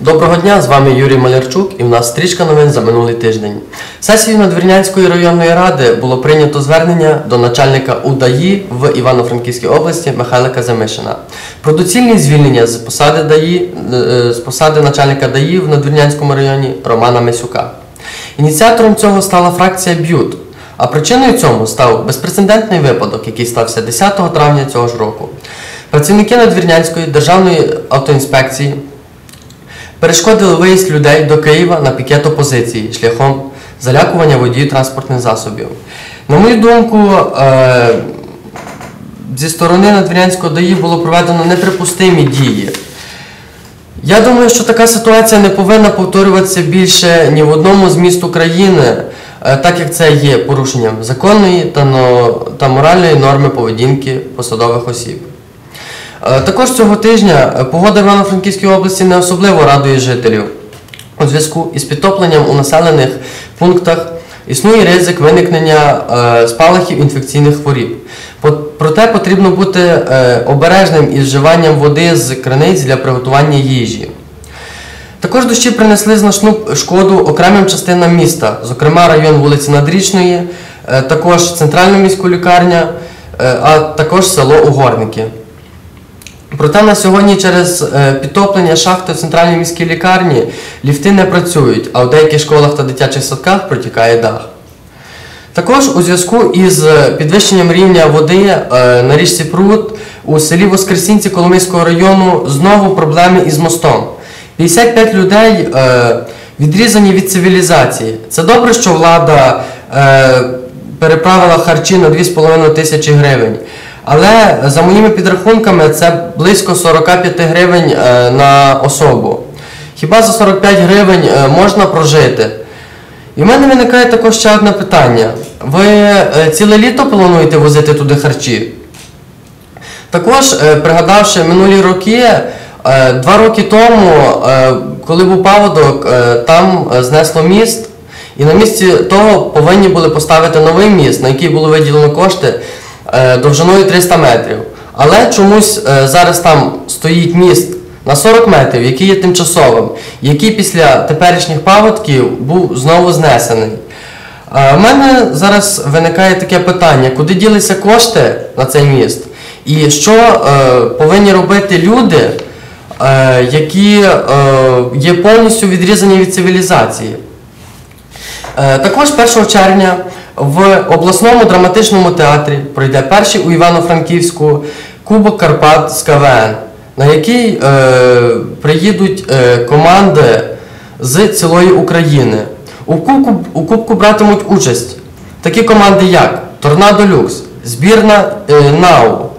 Доброго дня, з вами Юрій Малярчук і в нас стрічка новин за минулий тиждень. Сесією Надвірнянської районної ради було прийнято звернення до начальника УДАІ в Івано-Франківській області Михайла Казамишина про доцільність звільнення з посади ДАІ, е, з посади начальника ДАІ в Надвірнянському районі Романа Месюка. Ініціатором цього стала фракція Б'ют. А причиною цьому став безпрецедентний випадок, який стався 10 травня цього ж року. Працівники Надвірнянської державної автоінспекції перешкодили виїзд людей до Києва на пікет опозиції шляхом залякування водіїв транспортних засобів. На мою думку, е, зі сторони Надвірнянського ДАІ було проведено неприпустимі дії. Я думаю, що така ситуація не повинна повторюватися більше ні в одному з міст України, е, так як це є порушенням законної та моральної норми поведінки посадових осіб. Е, Також цього тижня е, погода в Івано-Франківській області не особливо радує жителів. У зв'язку із підтопленням у населених пунктах існує ризик виникнення е, спалахів інфекційних хворіб. Проте потрібно бути обережним із вживанням води з криниць для приготування їжі. Також дощі принесли значну шкоду окремим частинам міста, зокрема район вулиці Надрічної, також центральна міська лікарня, а також село Угорники. Проте на сьогодні через е, підтоплення шахти в центральній міській лікарні ліфти не працюють, а в деяких школах та дитячих садках протікає дах. Також у зв'язку із е, підвищенням рівня води е, на річці Прут у селі Воскресінці Коломийського району знову проблеми із мостом. 55 людей відрізані від цивілізації. Це добре, що влада переправила харчі на 2,5 тисячі гривень. Але за моїми підрахунками це близько 45 гривень е, на особу. Хіба за 45 гривень е, можна прожити? І в мене виникає також ще одне питання. Ви е, ціле літо плануєте возити туди харчі? Також, пригадавши минулі роки, два роки тому, коли був паводок, там знесло міст, і на місці того повинні були поставити новий міст, на який було виділено кошти довжиною 300 метрів. Але чомусь е, зараз там стоїть міст на 40 метрів, який є тимчасовим, який після теперішніх паводків був знову знесений. У мене зараз виникає таке питання, куди ділися кошти на цей міст, і що е, повинні робити люди, е, які е, є повністю відрізані від цивілізації. Е, Також 1 червня в обласному драматичному театрі пройде перший у Івано-Франківську Кубок Карпат з КВН, на який е, приїдуть е, команди з цілої України. У кубку, у кубку братимуть участь такі команди, як Торнадо Люкс, збірна НАУ,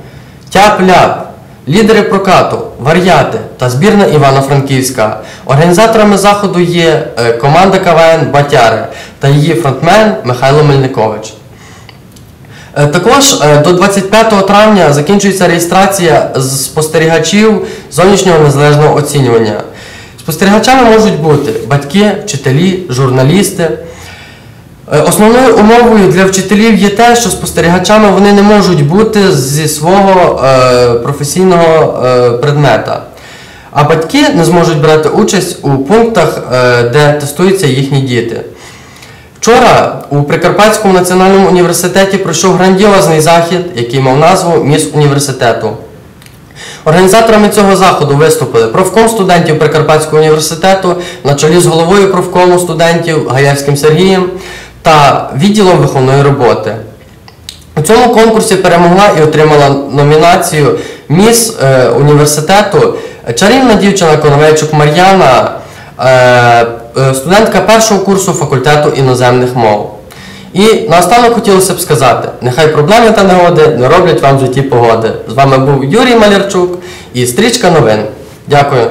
Тяп-Ляп, лідери прокату, вар'яти та збірна Івано-Франківська. Організаторами заходу є е, команда КВН Батяри та її фронтмен Михайло Мельникович. Е, Також е, до 25 травня закінчується реєстрація спостерігачів зовнішнього незалежного оцінювання. Спостерігачами можуть бути батьки, вчителі, журналісти. Е, Основною умовою для вчителів є те, що спостерігачами вони не можуть бути зі свого е, професійного е, предмета. А батьки не зможуть брати участь у пунктах, де тестуються їхні діти. Вчора у Прикарпатському національному університеті пройшов грандіозний захід, який мав назву Міс університету. Організаторами цього заходу виступили профком студентів Прикарпатського університету на чолі з головою профкому студентів Гаявським Сергієм та відділом виховної роботи. У цьому конкурсі перемогла і отримала номінацію Міс е, університету чарівна дівчина Коновейчук Мар'яна, е, е, студентка першого курсу факультету іноземних мов. І наостанок хотілося б сказати: нехай проблеми та негоди не роблять вам житті погоди. З вами був Юрій Малярчук і стрічка новин. Дякую.